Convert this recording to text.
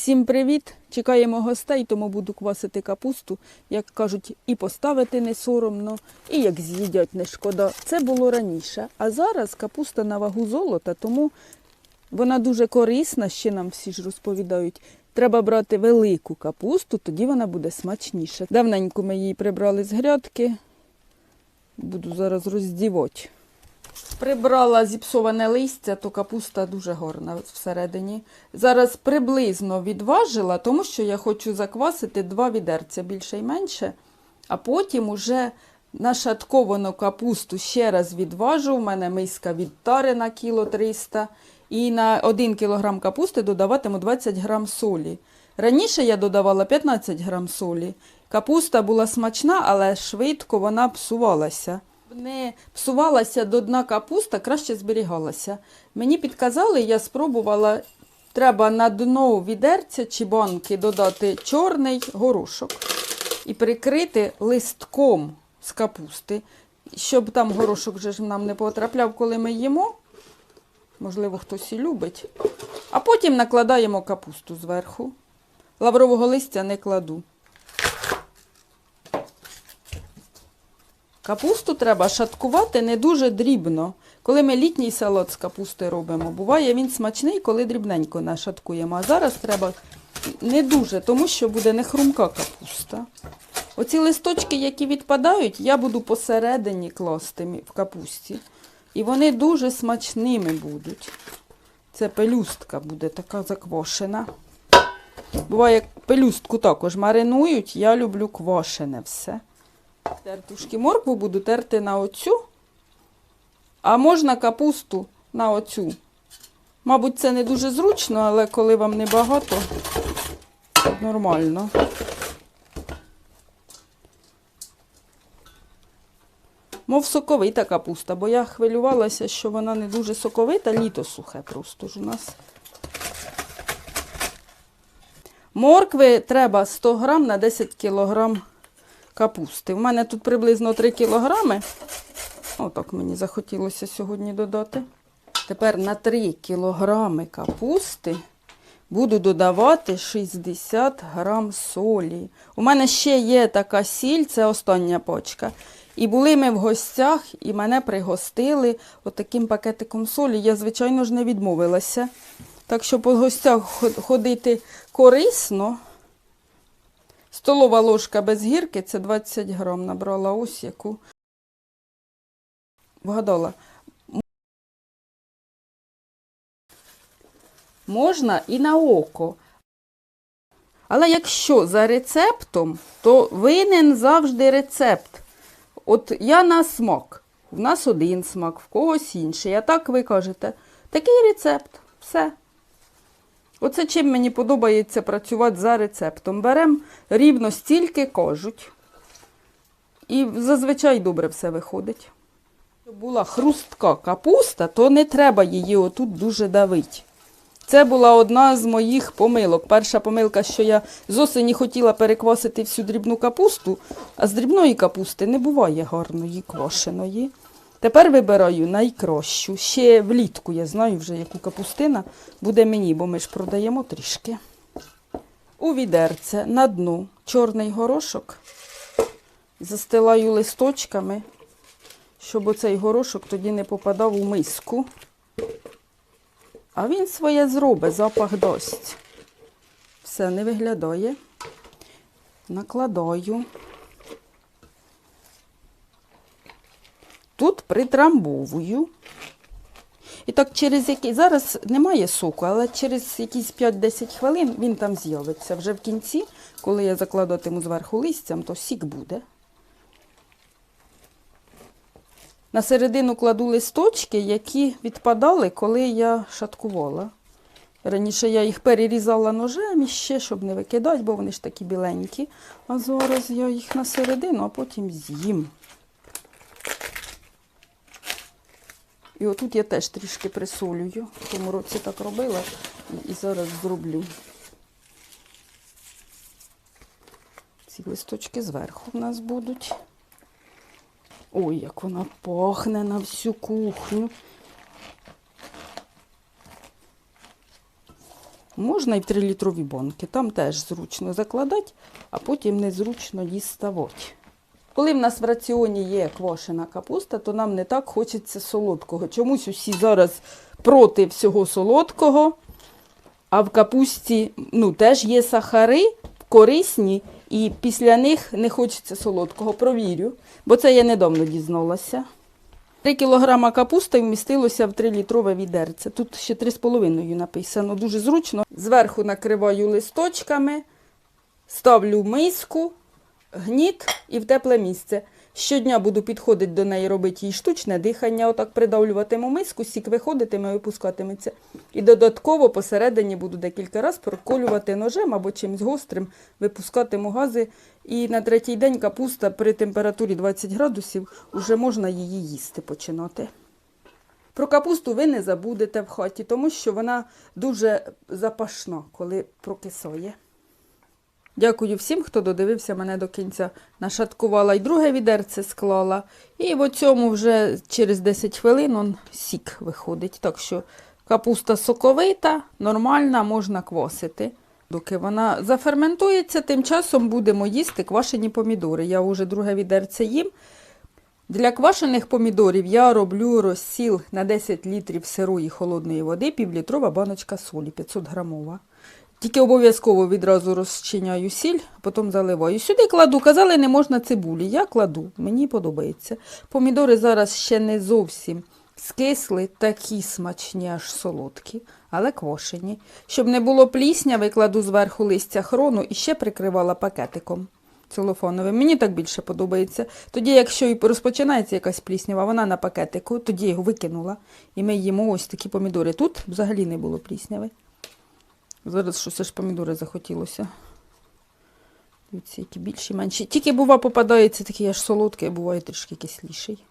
Всім привіт! Чекаємо гостей, тому буду квасити капусту. Як кажуть, і поставити не соромно, і як з'їдять не шкода. Це було раніше. А зараз капуста на вагу золота, тому вона дуже корисна, ще нам всі ж розповідають. Треба брати велику капусту, тоді вона буде смачніша. Давненько ми її прибрали з грядки. Буду зараз роздівати. Прибрала зіпсоване листя, то капуста дуже гарна всередині. Зараз приблизно відважила, тому що я хочу заквасити два відерця більше і менше, а потім уже нашатковану капусту ще раз відважу. У мене миска від тари на кіло 300 і на 1 кілограм капусти додаватиму 20 грам солі. Раніше я додавала 15 грам солі. Капуста була смачна, але швидко вона псувалася не псувалася до дна капуста, краще зберігалася. Мені підказали, я спробувала, треба на дно відерця чи банки додати чорний горошок і прикрити листком з капусти, щоб там горошок вже ж нам не потрапляв, коли ми їмо. Можливо, хтось і любить. А потім накладаємо капусту зверху. Лаврового листя не кладу. Капусту треба шаткувати не дуже дрібно. Коли ми літній салат з капусти робимо, буває він смачний, коли дрібненько нашаткуємо. А зараз треба не дуже, тому що буде не хрумка капуста. Оці листочки, які відпадають, я буду посередині класти в капусті. І вони дуже смачними будуть. Це пелюстка буде така заквашена. Буває, пелюстку також маринують, я люблю квашене все. Тертушки моркву буду терти на оцю, а можна капусту на оцю. Мабуть, це не дуже зручно, але коли вам небагато, нормально. Мов соковита капуста, бо я хвилювалася, що вона не дуже соковита, літо сухе просто ж у нас. Моркви треба 100 грам на 10 кілограм капусти. У мене тут приблизно 3 кілограми. Отак мені захотілося сьогодні додати. Тепер на 3 кілограми капусти буду додавати 60 грам солі. У мене ще є така сіль, це остання почка. І були ми в гостях, і мене пригостили отаким пакетиком солі. Я, звичайно ж, не відмовилася. Так що по гостях ходити корисно. Столова ложка без гірки це 20 грам набрала ось яку. Вгадала. Можна і на око. Але якщо за рецептом, то винен завжди рецепт. От я на смак. В нас один смак, в когось інший. А так ви кажете, такий рецепт. Все. Оце чим мені подобається працювати за рецептом. Беремо рівно стільки кажуть. І зазвичай добре все виходить. Щоб була хрустка капуста, то не треба її отут дуже давити. Це була одна з моїх помилок. Перша помилка, що я з осені хотіла переквасити всю дрібну капусту, а з дрібної капусти не буває гарної квашеної. Тепер вибираю найкращу. Ще влітку я знаю вже, яку капустина буде мені, бо ми ж продаємо трішки. У відерце на дну чорний горошок. Застилаю листочками, щоб оцей горошок тоді не попадав у миску. А він своє зробить, запах дасть. Все не виглядає. Накладаю. Тут притрамбовую. І так через який зараз немає соку, але через якісь 5-10 хвилин він там з'явиться. Вже в кінці, коли я закладатиму зверху листям, то сік буде. На середину кладу листочки, які відпадали, коли я шаткувала. Раніше я їх перерізала ножем іще, щоб не викидати, бо вони ж такі біленькі. А зараз я їх на середину, а потім з'їм. І отут я теж трішки присолюю. В тому році так робила і зараз зроблю. Ці листочки зверху в нас будуть. Ой, як вона пахне на всю кухню. Можна і в 3-літрові банки. Там теж зручно закладати, а потім незручно діставати. Коли в нас в раціоні є квашена капуста, то нам не так хочеться солодкого. Чомусь усі зараз проти всього солодкого, а в капусті ну, теж є сахари корисні, і після них не хочеться солодкого. Провірю, бо це я недавно дізналася. 3 кілограма капусти вмістилося в 3-літрове відерце. Тут ще 3,5 написано. Дуже зручно. Зверху накриваю листочками, ставлю миску, гніт і в тепле місце. Щодня буду підходити до неї, робити їй штучне дихання, отак придавлюватиму миску, сік виходитиме, і випускатиметься. І додатково посередині буду декілька разів проколювати ножем або чимось гострим, випускатиму гази. І на третій день капуста при температурі 20 градусів вже можна її їсти починати. Про капусту ви не забудете в хаті, тому що вона дуже запашна, коли прокисає. Дякую всім, хто додивився мене до кінця. Нашаткувала й друге відерце склала. І в цьому вже через 10 хвилин он сік виходить. Так що капуста соковита, нормальна, можна квасити. Доки вона заферментується, тим часом будемо їсти квашені помідори. Я вже друге відерце їм. Для квашених помідорів я роблю розсіл на 10 літрів сирої холодної води, півлітрова баночка солі 500 грамова. Тільки обов'язково відразу розчиняю сіль, а потім заливаю. Сюди кладу, казали, не можна цибулі. Я кладу, мені подобається. Помідори зараз ще не зовсім скисли, такі смачні, аж солодкі, але квашені. Щоб не було плісняви, кладу зверху листя хрону і ще прикривала пакетиком целофановим. Мені так більше подобається. Тоді, якщо і розпочинається якась пліснява, вона на пакетику, тоді його викинула. І ми їмо ось такі помідори. Тут взагалі не було плісняви. Зараз щось аж помідори захотілося. Дивіться, які більші, менші. Тільки бува попадається такий аж солодкий, буває трішки кисліший.